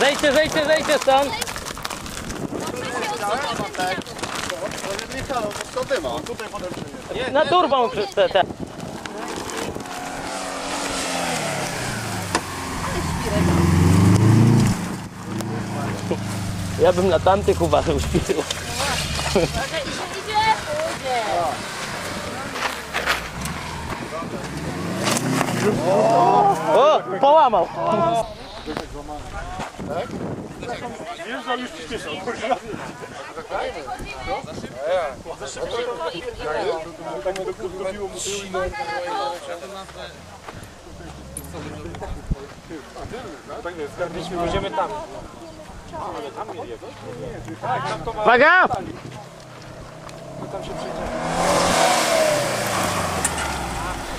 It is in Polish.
Zejdźcie, zejdźcie, zejdźcie stąd! Michał, to dyma. Tutaj potem. Na turbą przez te. Ja bym na tamtych uważał świrów. O, połamał. Będziemy tam. Uwaga! Tam się przejdziemy.